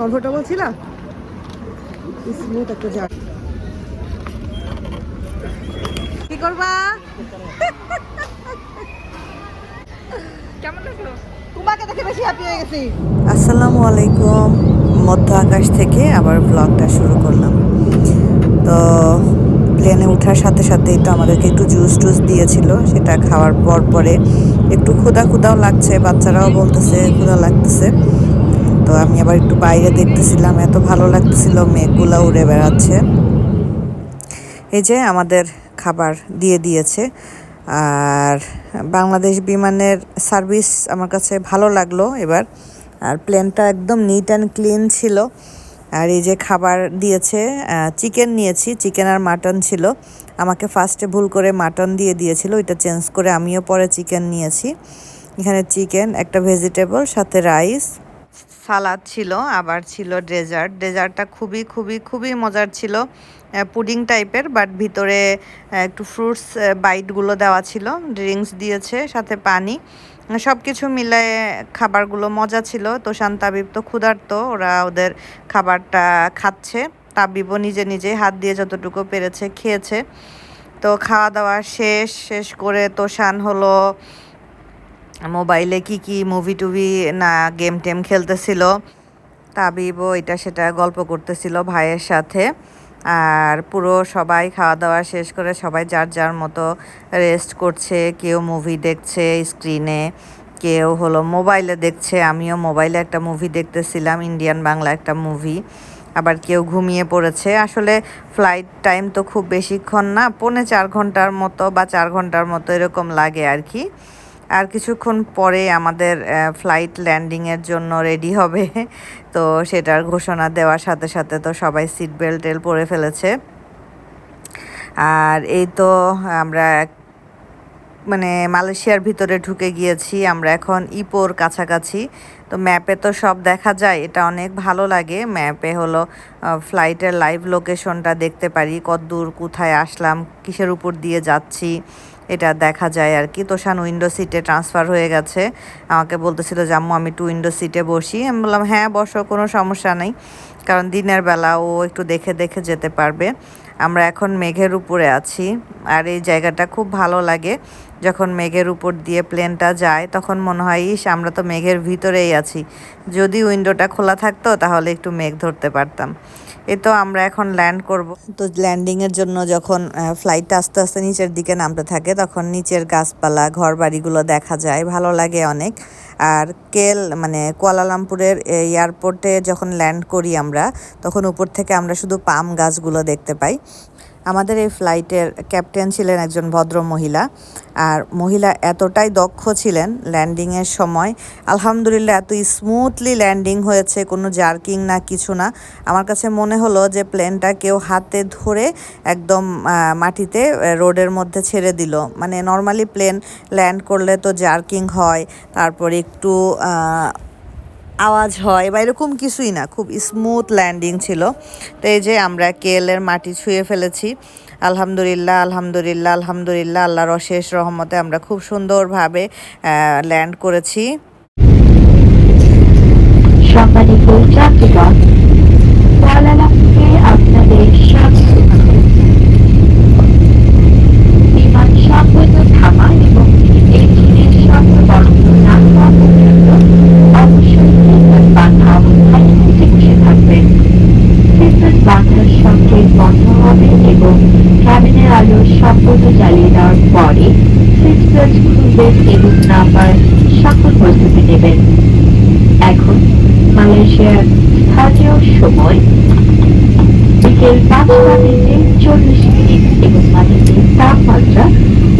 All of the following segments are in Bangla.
কমফোর্টেবল ছিল স্মুথ একটা জার কি করবা? কেমন লাগল তোমাকে দেখে বেশি হ্যাপি হয়ে গেছি। আসসালামু আলাইকুম। মধ্য আকাশ থেকে আবার ব্লগটা শুরু করলাম। তো প্লেনে ওঠার সাথে সাথেই তো আমাদেরকে একটু জুস টুস দিয়েছিল সেটা খাওয়ার পর পরে একটু ক্ষুদা ক্ষুদাও লাগছে বাচ্চারাও বলতেছে ক্ষুদা লাগতেছে। তো আমি আবার একটু বাইরে দেখতেছিলাম, এত ভালো লাগতেছিল, মেঘগুলো উড়ে বেড়াচ্ছে। এই যে আমাদের খাবার দিয়ে দিয়েছে। আর বাংলাদেশ বিমানের সার্ভিস আমার কাছে ভালো লাগল এবার। আর প্লেনটা একদম নিট অ্যান্ড ক্লিন ছিল। আর এই যে খাবার দিয়েছে চিকেন নিয়েছি, চিকেন আর মাটন ছিল। আমাকে ফার্স্টে ভুল করে মাটন দিয়ে দিয়েছিল, ওইটা চেঞ্জ করে আমিও পরে চিকেন নিয়েছি। এখানে চিকেন, একটা ভেজিটেবল সাথে রাইস সালাদ ছিল, আবার ছিল ডেজার্ট। ডেজার্টটা খুবই খুবই খুবই মজার ছিল। পুডিং টাইপের, বাট ভিতরে একটু ফ্রুটস বাইটগুলো দেওয়া ছিল, ড্রিঙ্কস দিয়েছে, সাথে পানি। সব কিছু মিলায়ে খাবারগুলো মজা ছিল। তো শান্তাবিব তো ক্ষুধার্ত, ওরা ওদের খাবারটা খাচ্ছে। তাবিবও নিজে নিজে হাত দিয়ে যতটুকু পেরেছে খেয়েছে। তো খাওয়া দাওয়া শেষ শেষ করে তোষান হলো মোবাইলে কি কি মুভি টুভি, না গেম টেম খেলতেছিল। তাবিবও এটা সেটা গল্প করতেছিল ভাইয়ের সাথে। আর পুরো সবাই খাওয়া দাওয়া শেষ করে সবাই যার যার মতো রেস্ট করছে, কেউ মুভি দেখছে স্ক্রিনে কেউ হলো মোবাইলে দেখছে। আমিও মোবাইলে একটা মুভি দেখতেছিলাম ইন্ডিয়ান বাংলা একটা মুভি আবার কেউ ঘুমিয়ে পড়েছে। আসলে ফ্লাইট টাইম তো খুব বেশিক্ষণ না, পৌনে চার ঘণ্টার মতো বা চার ঘণ্টার মতো এরকম লাগে আর কি। আর কিছুক্ষণ পরে আমাদের ফ্লাইট ল্যান্ডিংয়ের জন্য রেডি হবে। তো সেটার ঘোষণা দেওয়ার সাথে সাথে তো সবাই সিট বেল্ট টেল পরে ফেলেছে। আর এই তো আমরা মানে মালয়েশিয়ার ভিতরে ঢুকে গিয়েছি। আমরা এখন ইপোর কাছাকাছি। তো ম্যাপে তো সব দেখা যায়, এটা অনেক ভালো লাগে। ম্যাপে হলো ফ্লাইটের লাইভ লোকেশনটা দেখতে পারি। কত দূর, কোথায় আসলাম, কিসের উপর দিয়ে যাচ্ছি। এটা দেখা যায় আর কি। তোষান উইন্ডো সিটে ট্রান্সফার হয়ে গেছে। আমাকে বলতেছিল জাম্মু আমি টু উইন্ডো সিটে বসি। আমি বললাম হ্যাঁ বসো, কোনো সমস্যা নেই। কারণ দিনের বেলা ও একটু দেখে দেখে যেতে পারবে। আমরা এখন মেঘের উপরে আছি আর এই জায়গাটা খুব ভালো লাগে। যখন মেঘের উপর দিয়ে প্লেনটা যায়, তখন মনে হয়, ইস, আমরা তো মেঘের ভিতরেই আছি। যদি উইন্ডোটা খোলা থাকতো, তাহলে একটু মেঘ ধরতে পারতাম। এ তো আমরা এখন ল্যান্ড করব। তো ল্যান্ডিংয়ের জন্য যখন ফ্লাইট আস্তে আস্তে নিচের দিকে নামতে থাকে, তখন নিচের গাছপালা ঘর বাড়িগুলো দেখা যায়, ভালো লাগে অনেক। আর কেল মানে কোয়ালালামপুরের এয়ারপোর্টে যখন ল্যান্ড করি আমরা, তখন উপর থেকে আমরা শুধু পাম গাছগুলো দেখতে পাই। আমাদের এই ফ্লাইটের ক্যাপ্টেন ছিলেন একজন ভদ্র মহিলা আর মহিলা এতটাই দক্ষ ছিলেন ল্যান্ডিংয়ের সময়। আলহামদুলিল্লাহ, এত স্মুথলি ল্যান্ডিং হয়েছে, কোনো জার্কিং না, কিছু না। আমার কাছে মনে হলো যে প্লেনটা কেউ হাতে ধরে একদম মাটিতে রোডের মধ্যে ছেড়ে দিল। মানে নর্মালি প্লেন ল্যান্ড করলে তো জার্কিং হয়, তারপর একটু আওয়াজ হয় বা এরকম কিছুই না, খুব স্মুথ ল্যান্ডিং ছিল। তো এই যে আমরা কেএলের মাটি ছুঁয়ে ফেলেছি। আলহামদুলিল্লাহ আলহামদুলিল্লাহ আলহামদুলিল্লাহ, আল্লাহর অশেষ রহমতে আমরা খুব সুন্দরভাবে ল্যান্ড করেছি। বাঁধার সঙ্গে বন্ধ হবে এবং ক্যাবিনের আলো সম্পূর্ণ জ্বালিয়ে দেওয়ার পরে সিটবেল্ট খুলবেন এবং নাম্বার সকল প্রস্তুতি নেবেন। এখন মালয়েশিয়ার স্থানীয় সময় বিকেল পাঁচটা বেজে চল্লিশ মিনিট এবং মাটিতে তাপমাত্রা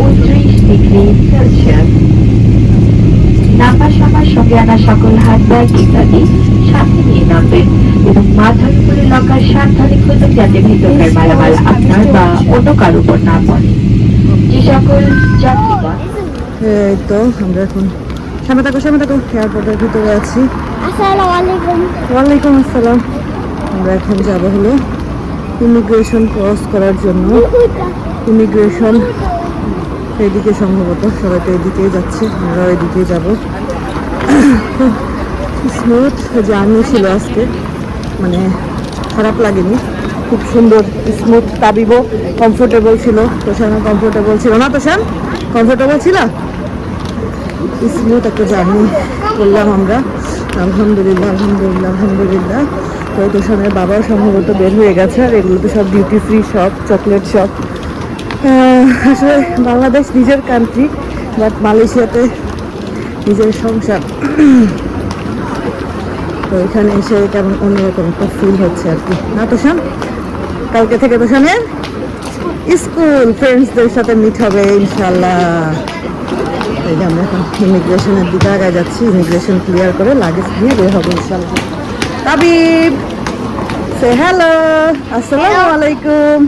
উনত্রিশ ডিগ্রি সেলসিয়াস। নামার সময় সঙ্গে আনা সকল হাত ব্যাগ ইত্যাদি সাথে নিয়ে নামবেন এবং মাথার উপরে লকার সাবধানে খুলবেন যাতে ভিতরকার মালামাল আপনার বা অন্য কারও উপর না পড়ে। যে সকল যাত্রীগণ এই তো আমরা এখন সামনে থাকো সামনে থাকো। এয়ারপোর্টের ভিতরে আছি। ওয়ালাইকুম আসসালাম। আমরা এখন যাব হলো ইমিগ্রেশন ক্রস করার জন্য। ইমিগ্রেশন এদিকে সম্ভবত সবাই তো এদিকেই যাচ্ছে আমরা ওইদিকেই যাব। খুব স্মুথ জার্নি ছিল আজকে। মানে খারাপ লাগেনি। খুব সুন্দর স্মুথ তাবিবও কমফোর্টেবল ছিল। তোষানও কমফোর্টেবল ছিল। না তোষান কমফোর্টেবল ছিল? স্মুথ একটা জার্নি করলাম আমরা। আলহামদুলিল্লাহ আলহামদুলিল্লাহ আলহামদুলিল্লাহ। তো তোষানের বাবাও সম্ভবত বের হয়ে গেছে আর এগুলো তো সব duty free shop chocolate shop আসলে বাংলাদেশ নিজের কান্ট্রি বাট মালয়েশিয়াতে নিজের সংসার। তো এখানে এসে কেমন অন্যরকম একটা ফিল হচ্ছে আর কি। না তোষান কালকে থেকে তো তোষানের স্কুল ফ্রেন্ডসদের সাথে মিট হবে ইনশাল্লাহ এই যে আমরা এখন ইমিগ্রেশনের দিকে আগে যাচ্ছি ইমিগ্রেশন ক্লিয়ার করে লাগেজ নিয়ে বের হবে ইনশাল্লাহ তাবিব সে হ্যালো আসসালামু আলাইকুম।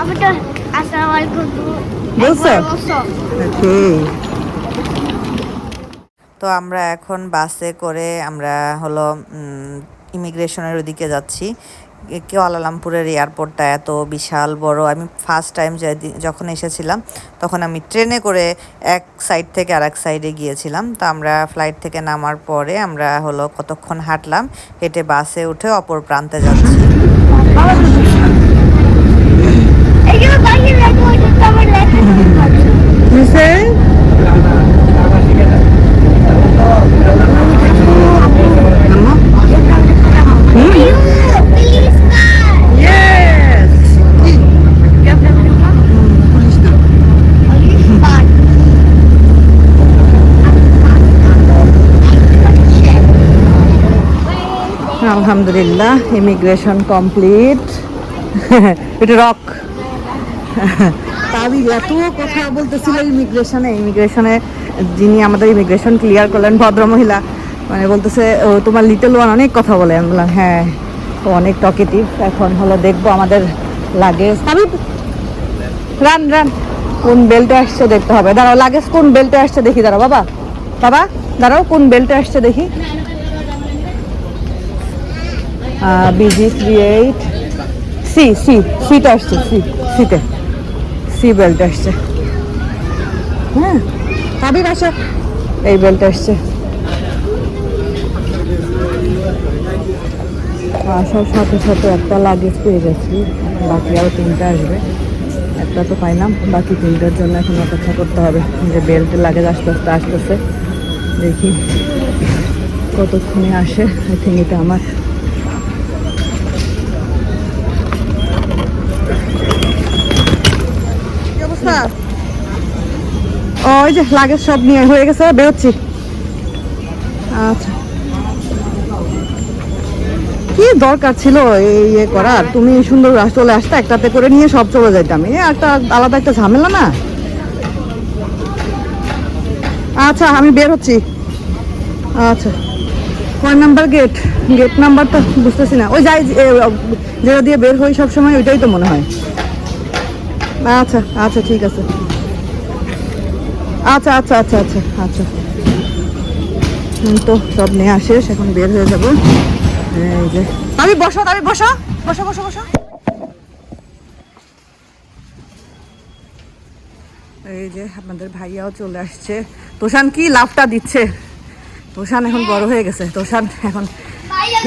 আমি তো আসসালামু আলাইকুম। বলছো। ওকে তো আমরা এখন বাসে করে আমরা হলো ইমিগ্রেশনের ওদিকে যাচ্ছি। কুয়ালালামপুরের এয়ারপোর্টটা এত বিশাল বড়। আমি ফার্স্ট টাইম যখন এসেছিলাম তখন আমি ট্রেনে করে এক সাইড থেকে আরেক সাইডে গিয়েছিলাম। তো আমরা ফ্লাইট থেকে নামার পরে আমরা হলো কতক্ষণ হাঁটলাম হেঁটে বাসে উঠে অপর প্রান্তে যাচ্ছি। আলহামদুলিল্লাহ ইমিগ্রেশন কমপ্লিট এটা রক তাবির এত কথা বলতেছিল ইমিগ্রেশনে ইমিগ্রেশনে যিনি আমাদের ইমিগ্রেশন ক্লিয়ার করলেন, ভদ্রমহিলা মানে বলতেছে, ও, তোমার লিটল ওয়ান অনেক কথা বলে। আমি বললাম হ্যাঁ ও অনেক টকেটিভ এখন হলো দেখব আমাদের লাগেজ তাবির রান রান কোন বেল্টে আসছে দেখতে হবে। দাঁড়াও লাগেজ কোন বেল্টে আসছে দেখি, দাঁড়াও, বাবা বাবা, দাঁড়াও, কোন বেল্টে আসছে দেখি। BG three eight C C সিটা আসছে সি সিতে সি বেল্ট আসছে। হ্যাঁ কাবির আসে। এই বেল্ট আসছে। আসার সাথে সাথে একটা লাগেজ পেয়ে গেছি। বাকি আরও তিনটা আসবে। একটা তো পাইলাম, বাকি তিনটার জন্য এখন অপেক্ষা করতে হবে। যে বেল্টের লাগেজ আস্তে আস্তে আসতেছে। দেখি কতক্ষণে আসে। আই থিঙ্ক এটা আমার ওই যে লাগেজ সব নিয়ে হয়ে গেছে, বেরোচ্ছি। আচ্ছা। কি দরকার ছিল এই ইয়ে করার? তুমি সুন্দর চলে আসতে, একটাতে করে নিয়ে সব চলে যাইতাম। এ একটা আলাদা একটা ঝামেলা না? আচ্ছা আমি বের হচ্ছি আচ্ছা। কয় নাম্বার গেট? গেট নাম্বার নাম্বারটা বুঝতেছি না। ওই যাই যেটা দিয়ে বের হই সব সময় ওইটাই তো মনে হয়। আচ্ছা আচ্ছা ঠিক আছে। আচ্ছা আচ্ছা আচ্ছা আচ্ছা আচ্ছা। তো সব নিয়ে শেষ, এখন বের হয়ে যাব। যে। আমি বসো আমি বসো। বসো বসো বসো। এই যে আপনাদের ভাইয়াও চলে আসছে। তোষান কি লাভটা দিচ্ছে? তোষান এখন বড় হয়ে গেছে। তোষান এখন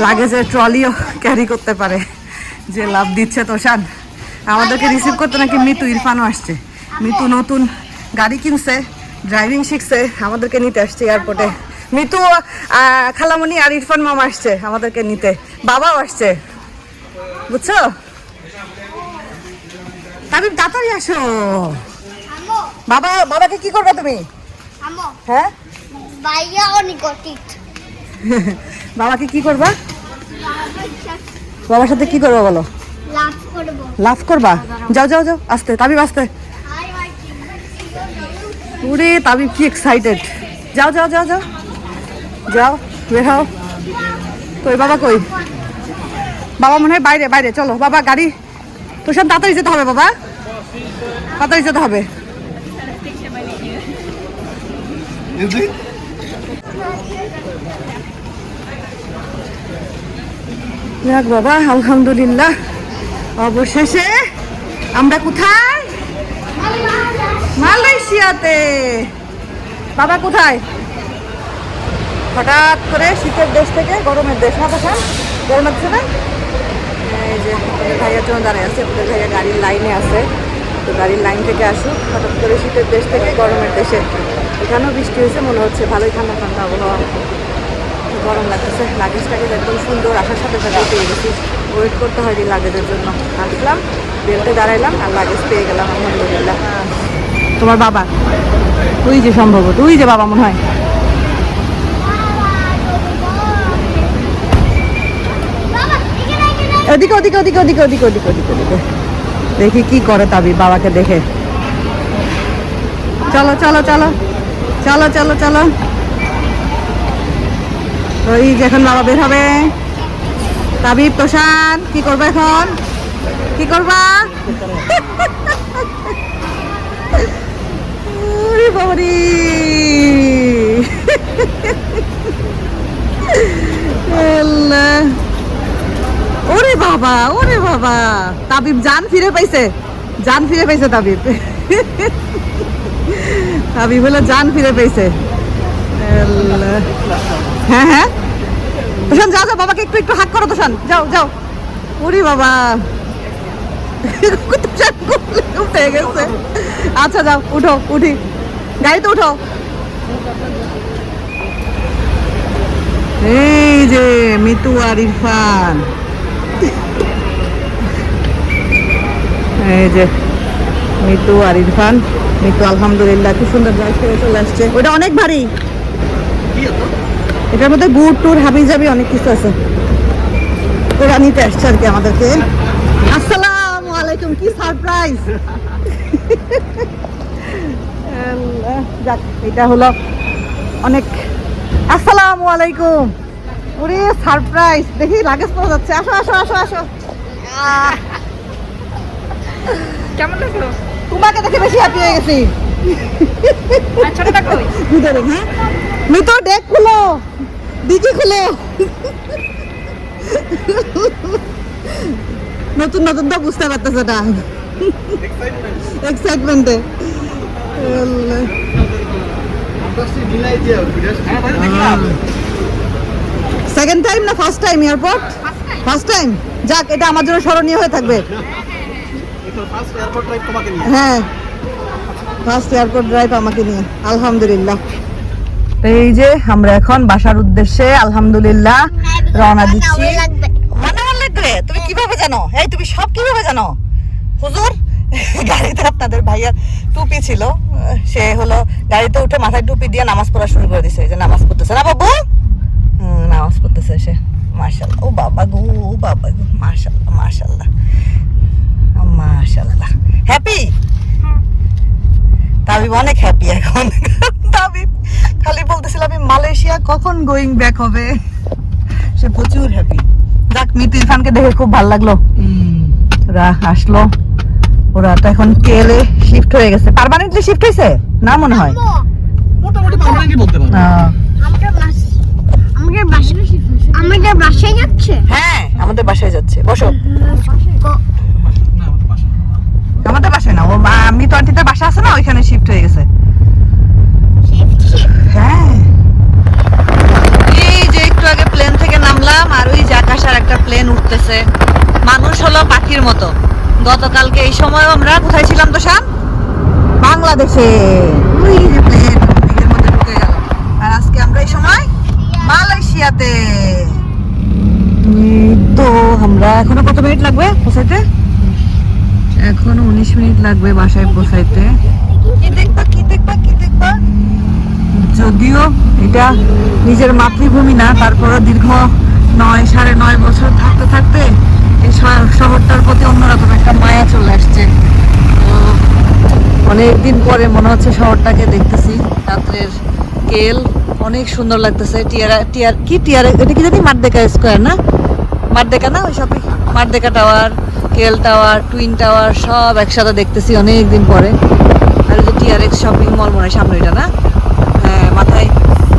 লাগেজের ট্রলিও ক্যারি করতে পারে। যে লাভ দিচ্ছে তোষান। আমাদেরকে রিসিভ করতে নাকি মিতু, ইরফানও আসছে। মিতু নতুন গাড়ি কিনছে। ড্রাইভিং শিখছে আমাদেরকে নিতে আসছে এয়ারপোর্টে মিতু খালামণি আর ইরফান মামা আসছে আমাদেরকে নিতে। বাবাও আসছে। বুঝছ? তাবিব তাড়াতাড়ি আসো। বাবা বাবাকে কি করবে তুমি? হ্যাঁ। বাবাকে কি করবা? বাবার সাথে কি করবা বলো? লাভ করবা? যাও যাও যাও আস্তে। তাবিব আস্তে। ওরে তাবিব কি এক্সাইটেড যাও যাও যাও যাও। যাও বের হও। কই বাবা কই? বাবা মনে হয় বাইরে বাইরে। চলো বাবা গাড়ি। তোর সাথে তাড়াতাড়ি যেতে হবে বাবা। তাড়াতাড়ি যেতে হবে। যাক বাবা আলহামদুলিল্লাহ। অবশেষে আমরা কোথায়? মালয়েশিয়াতে। বাবা কোথায়? হঠাৎ করে শীতের দেশ থেকে গরমের দেশ না তখন গরমের দেশে না? এই যে ওদের ভাইয়ার জন্য দাঁড়ায় আছে ওদের ভাইয়া গাড়ির লাইনে আছে। তো গাড়ির লাইন থেকে আসুক, হঠাৎ করে শীতের দেশ থেকে গরমের দেশে। এখানেও বৃষ্টি হয়েছে, মনে হচ্ছে ভালোই ঠান্ডা ঠান্ডা আবহাওয়া। গরম লাগতেছে লাগেজটাকে একদম সুন্দর, আসার সাথে সাথে পেয়ে গেছি। ওয়েট করতে হয়নি লাগেজের জন্য। আসলাম বেলতে দাঁড়াইলাম, আর লাগেজ পেয়ে গেলাম, আলহামদুলিল্লাহ। তোমার বাবা? তুই যে সম্ভব তুই যে বাবা মনে হয়। ওদিকে ওদিকে ওদিকে ওদিকে ওদিকে ওদিকে ওদিকে ওদিকে। দেখি কি করে তাবি বাবাকে দেখে। চলো চলো চলো চলো চলো চলো। ওই যে এখন বাবা বের হবে। তাবিব তোষান কি করবে এখন? কি করবা? বাবারি। ওরে বাবা ওরে বাবা। তাবিব জান ফিরে পাইছে। জান ফিরে পাইছে তাবিব। তাবিব হলো জান ফিরে পাইছে। হ্যাঁ হ্যাঁ। যাও যাও, বাবাকে একটু একটু হাক করো যাও যাও। ওরে বাবা। উঠে গেছে। আচ্ছা যাও, উঠো, উঠি। গাড়িতে উঠো। এই যে মিতু আর ইরফান। এই যে মিতু আর ইরফান। মিতু, আলহামদুলিল্লাহ খুব সুন্দর ড্রাইভ করে চলে আসছে। ওটা অনেক ভারী। এটার মধ্যে গুড় টুর হাবি জাবি অনেক কিছু আছে। ওরা নিতে আসছে আর কি আমাদেরকে। আসসালামু আলাইকুম কি সারপ্রাইজ? যাক এটা হলো অনেক আসসালামু আলাইকুম। ওরে সারপ্রাইজ। দেখি লাগেজ পাওয়া যাচ্ছে। আসো আসো আসো আসো। কেমন লাগল? তোমাকে দেখে বেশি হ্যাপি হয়ে গেছি। ভিতরে হ্যাঁ? মিতো ডেক খুলো। ডিজি খুলো। নতুন নতুন তো বুঝতে পারতেছে না। এক্সাইটমেন্টে সেকেন্ড টাইম না first time airport first time যাক এটা আমার জন্য স্মরণীয় হয়ে থাকবে। হ্যাঁ। ফার্স্ট এয়ারপোর্ট ড্রাইভ আমাকে নিয়ে। আলহামদুলিল্লাহ। এই যে আমরা এখন বাসার উদ্দেশ্যে আলহামদুলিল্লাহ রওনা দিচ্ছি। মানে লাগবে। তুমি কীভাবে জানো? এই তুমি সব কীভাবে জানো? হুজুর গাড়িতে আপনাদের ভাইয়ার টুপি ছিল। সে হলো গাড়িতে উঠে মাথায় টুপি দিয়ে নামাজ পড়া শুরু করে দিছে। এই যে নামাজ পড়তেছে। না বাবু? হুম, নামাজ পড়তেছে সে। মাশাল্লাহ ও বাবা গো ও বাবা গো। মাশাল্লাহ মাশাল্লাহ মাশাল্লাহ হ্যাপি তাবিব অনেক হ্যাপি এখন। তাবিব খালি বলতেছিল আমি মালয়েশিয়া কখন গোয়িং ব্যাক হবে? সে প্রচুর হ্যাপি যাক মিতু ইরফানকে দেখে খুব ভালো লাগল। ওরা আসলো। ওরা তো এখন কেলে শিফট হয়ে গেছে। পার্মানেন্টলি শিফট হয়েছে? না মনে হয়? মোটামুটি পার্মানেন্টলি বলতে পারো। আমাদের বাস আমাদের বাসায় যাচ্ছে। হ্যাঁ আমাদের বাসায় যাচ্ছে। বসো। আমাদের বাসায় না, ও আমি তো আন্টিদের বাসা আছে না, ওইখানে শিফট হয়ে গেছে। হ্যাঁ। এই যে একটু আগে প্লেন থেকে নামলাম, আর ওই একটা প্লেন উঠতেছে। মানুষ হলো পাখির মতো। গতকালকে এই সময় আমরা কোথায় ছিলাম তো শাম বাংলাদেশে। ওই যে প্লেন মধ্যে ঢুকে গেল। আর আজকে আমরা এই সময় মালয়েশিয়াতে। তো, আমরা এখনও কত মিনিট লাগবে পৌঁছাইতে এখনও উনিশ মিনিট লাগবে বাসায় পৌঁছাইতে। কি দেখবা কি দেখবা কি দেখবা? যদিও এটা নিজের মাতৃভূমি না তারপরে দীর্ঘ নয় সাড়ে নয় বছর থাকতে থাকতে এই শহরটার প্রতি অন্যরকম একটা মায়া চলে আসছে। তো অনেকদিন পরে মনে হচ্ছে শহরটাকে দেখতেছি। রাত্রের কেল অনেক সুন্দর লাগতেছে। টিয়ারা টিয়ার কি টিয়ার এটা কি জানি? মারদেকা স্কোয়ার না? মারদেকা না ওই সবই? Merdeka tower. KL tower, twin tower সব একসাথে দেখতেছি অনেক দিন পরে। আর যে টিআরএক্স শপিং মল মনে হয় সামনে ওইটা না? হ্যাঁ মাথায়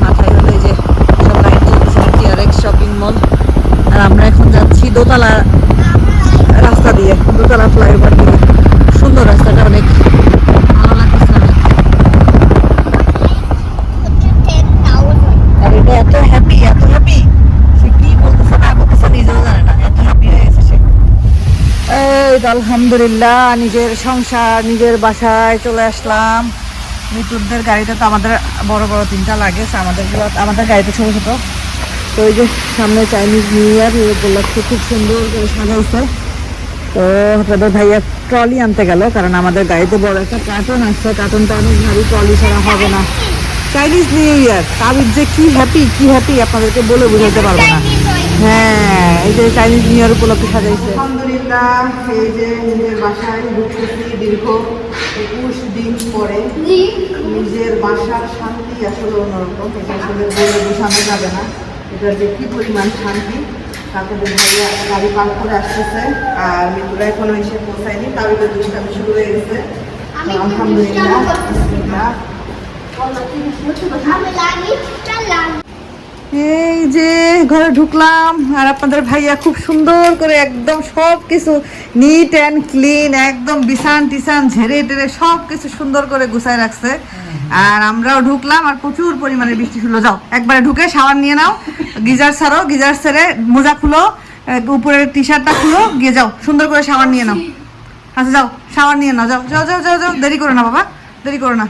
মাথায় হলো যে সব লাইট টিআরএক্স শপিং মল। আর আমরা এখন যাচ্ছি দোতলা রাস্তা দিয়ে, দোতলা ফ্লাইওভার দিয়ে। সুন্দর রাস্তাটা অনেক ভালো লাগতেছে অনেক। আর এটা এত হ্যাপি এত হ্যাপি সে কি বলতেছে না বলতেছে নিজেও জানে না এত হ্যাপি হয়ে গেছে সে আলহামদুলিল্লাহ, নিজের সংসার, নিজের বাসায় চলে আসলাম। মিতুরদের গাড়িতে তো আমাদের বড় বড় তিনটা লাগে আমাদের আমাদের গাড়িতে ছোটো ছোটো। তো ওই যে সামনে চাইনিজ নিউ ইয়ার উপলক্ষে খুব সুন্দর করে সাজাইছে। তো আপনাদের ভাইয়া ট্রলি আনতে গেল, কারণ আমাদের গাড়িতে বড় একটা কার্টুন আসছে। কার্টুনটা অনেক ভারী, ট্রলি ছাড়া হবে না। চাইনিজ নিউ ইয়ার তাবির যে কি হ্যাপি কি হ্যাপি আপনাদেরকে বলে বুঝাতে পারব না। হ্যাঁ এই যে চাইনিজ নিউ ইয়ার উপলক্ষে সাজাইছে। আলহামদুলিল্লাহ এই যে নিজের বাসায় ঢুকতেছি দীর্ঘ একুশ দিন পরে। নিজের বাসার শান্তি আসলে অন্যরকম এটা আসলে বলে বোঝানো যাবে না। এটার যে কি পরিমাণ শান্তি তারপরে গাড়ি পার্ক করে আসতেছে আর মিতুরা এখনও এসে পৌঁছায়নি তার ভিতরে দুষ্টামি শুরু হয়ে গেছে। আলহামদুলিল্লাহ এই যে ঘরে ঢুকলাম, আর আপনাদের ভাইয়া খুব সুন্দর করে একদম সব কিছু নিট অ্যান্ড ক্লিন একদম বিছান টিসান ঝেড়ে টেরে সব কিছু সুন্দর করে গুছায় রাখছে। আর আমরাও ঢুকলাম, আর প্রচুর পরিমাণে বৃষ্টি শুরু যাও, একবারে ঢুকে শাওয়ার নিয়ে নাও। গিজার ছাড়ো গিজার ছেড়ে মোজা খুলো উপরের টি শার্টটা খুলো, গিয়ে যাও, সুন্দর করে শাওয়ার নিয়ে নাও। আচ্ছা যাও, শাওয়ার নিয়ে নাও যাও যাও যাও যাও যাও, দেরি করো না বাবা, দেরি করো না।